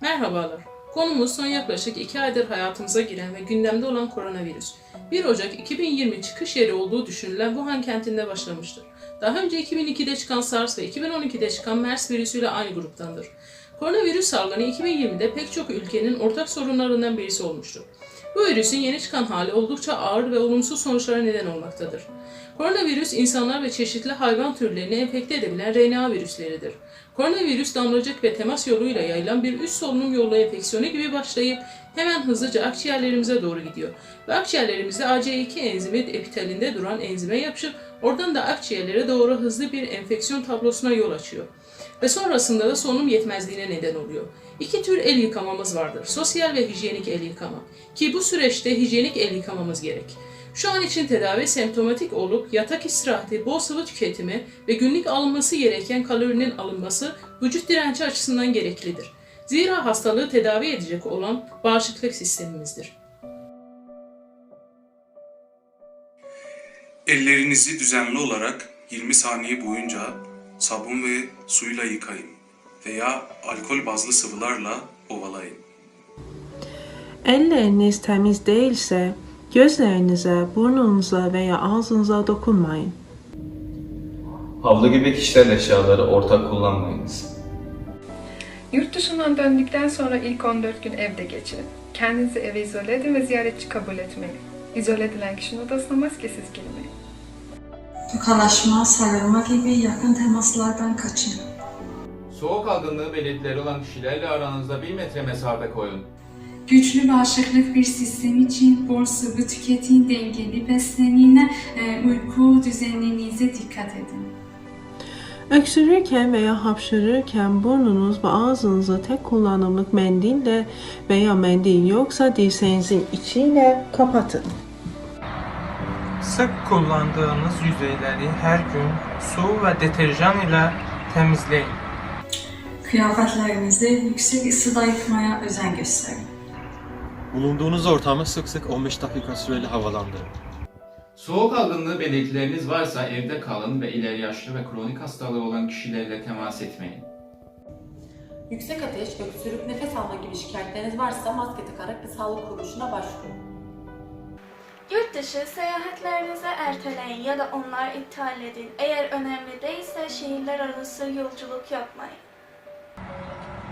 Merhabalar. Konumuz son yaklaşık 2 aydır hayatımıza giren ve gündemde olan koronavirüs. 1 Ocak 2020 çıkış yeri olduğu düşünülen Wuhan kentinde başlamıştır. Daha önce 2002'de çıkan SARS ve 2012'de çıkan MERS virüsüyle aynı gruptandır. Koronavirüs salgını 2020'de pek çok ülkenin ortak sorunlarından birisi olmuştur. Bu virüsün yeni çıkan hali oldukça ağır ve olumsuz sonuçlara neden olmaktadır. Koronavirüs insanlar ve çeşitli hayvan türlerini enfekte edebilen RNA virüsleridir. Koronavirüs damlacık ve temas yoluyla yayılan bir üst solunum yolu enfeksiyonu gibi başlayıp hemen hızlıca akciğerlerimize doğru gidiyor. Ve akciğerlerimizde AC2 enzimi epitalinde duran enzime yapışıp oradan da akciğerlere doğru hızlı bir enfeksiyon tablosuna yol açıyor. Ve sonrasında da solunum yetmezliğine neden oluyor. İki tür el yıkamamız vardır. Sosyal ve hijyenik el yıkama. Ki bu süreçte hijyenik el yıkamamız gerek. Şu an için tedavi semptomatik olup yatak istirahati, bol sıvı tüketimi ve günlük alınması gereken kalorinin alınması vücut direnci açısından gereklidir. Zira hastalığı tedavi edecek olan bağışıklık sistemimizdir. Ellerinizi düzenli olarak 20 saniye boyunca sabun ve suyla yıkayın veya alkol bazlı sıvılarla ovalayın. Elleriniz temiz değilse gözlerinize, burnunuza veya ağzınıza dokunmayın. Havlu gibi kişisel eşyaları ortak kullanmayınız. Yurt dışından döndükten sonra ilk 14 gün evde geçirin. Kendinizi eve izole edin ve ziyaretçi kabul etmeyin. İzole edilen kişinin odasına maskesiz girmeyin. Tokalaşma, sarılma gibi yakın temaslardan kaçın. Soğuk algınlığı belirtileri olan kişilerle aranızda bir metre mesafe koyun. Güçlü bağışıklık bir sistem için bol sıvı tüketin, dengeli beslenin, e, uyku düzeninize dikkat edin. Öksürürken veya hapşırırken burnunuz ve ağzınızı tek kullanımlık mendille veya mendil yoksa dirseğinizin içiyle kapatın. Sık kullandığınız yüzeyleri her gün su ve deterjan ile temizleyin. Kıyafetlerinizi yüksek ısıda yıkmaya özen gösterin. Bulunduğunuz ortamı sık sık 15 dakika süreli havalandırın. Soğuk algınlığı belirtileriniz varsa evde kalın ve ileri yaşlı ve kronik hastalığı olan kişilerle temas etmeyin. Yüksek ateş, öksürük, nefes alma gibi şikayetleriniz varsa maske takarak bir sağlık kuruluşuna başvurun. Yurt dışı seyahatlerinizi erteleyin ya da onlar iptal edin. Eğer önemli değilse şehirler arası yolculuk yapmayın.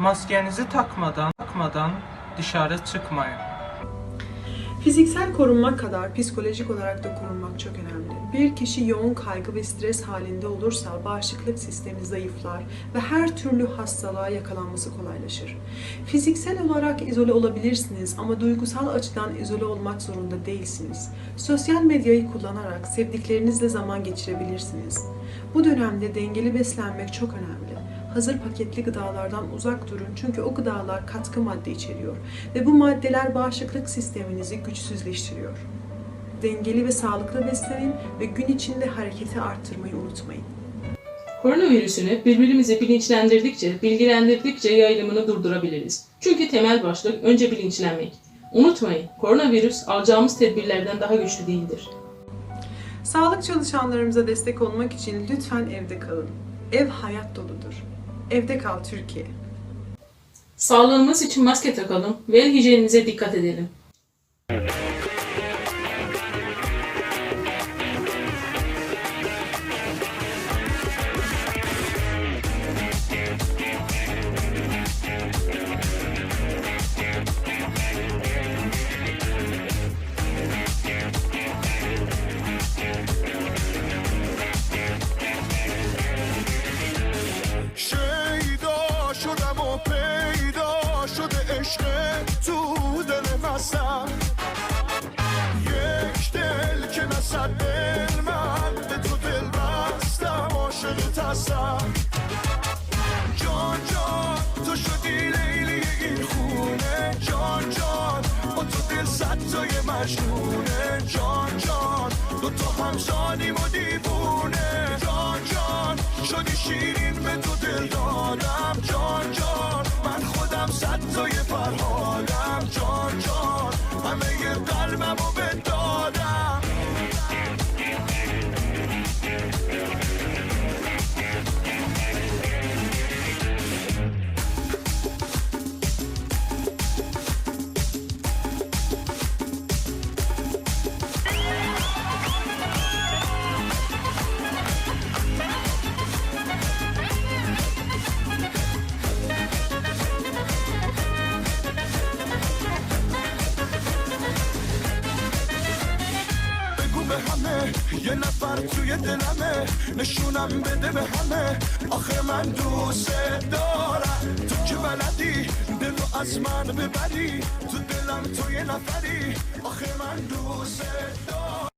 Maskenizi takmadan takmadan dışarı çıkmayın. Fiziksel korunmak kadar psikolojik olarak da korunmak çok önemli. Bir kişi yoğun kaygı ve stres halinde olursa bağışıklık sistemi zayıflar ve her türlü hastalığa yakalanması kolaylaşır. Fiziksel olarak izole olabilirsiniz ama duygusal açıdan izole olmak zorunda değilsiniz. Sosyal medyayı kullanarak sevdiklerinizle zaman geçirebilirsiniz. Bu dönemde dengeli beslenmek çok önemli. Hazır paketli gıdalardan uzak durun çünkü o gıdalar katkı madde içeriyor ve bu maddeler bağışıklık sisteminizi güçsüzleştiriyor. Dengeli ve sağlıklı beslenin ve gün içinde hareketi arttırmayı unutmayın. Koronavirüsünü birbirimizi bilinçlendirdikçe, bilgilendirdikçe yayılımını durdurabiliriz. Çünkü temel başlık önce bilinçlenmek. Unutmayın, koronavirüs alacağımız tedbirlerden daha güçlü değildir. Sağlık çalışanlarımıza destek olmak için lütfen evde kalın. Ev hayat doludur. Evde kal Türkiye. Sağlığımız için maske takalım ve el hijyenimize dikkat edelim. Evet. نصد دل من به تو دل بستم عاشق هستم. جان جان تو شدی لیلی این خونه. جان جان با تو دل صد تای مجنونه. جان جان دو تا همزانیم و دیوونه. جان جان شدی شیرین به تو دل دادم. جان یه نفر توی دلمه نشونم بده به همه آخه من دوست دارم تو که بلدی دلو از من ببری. تو دلم تو یه نفری. آخه من دوست دارم.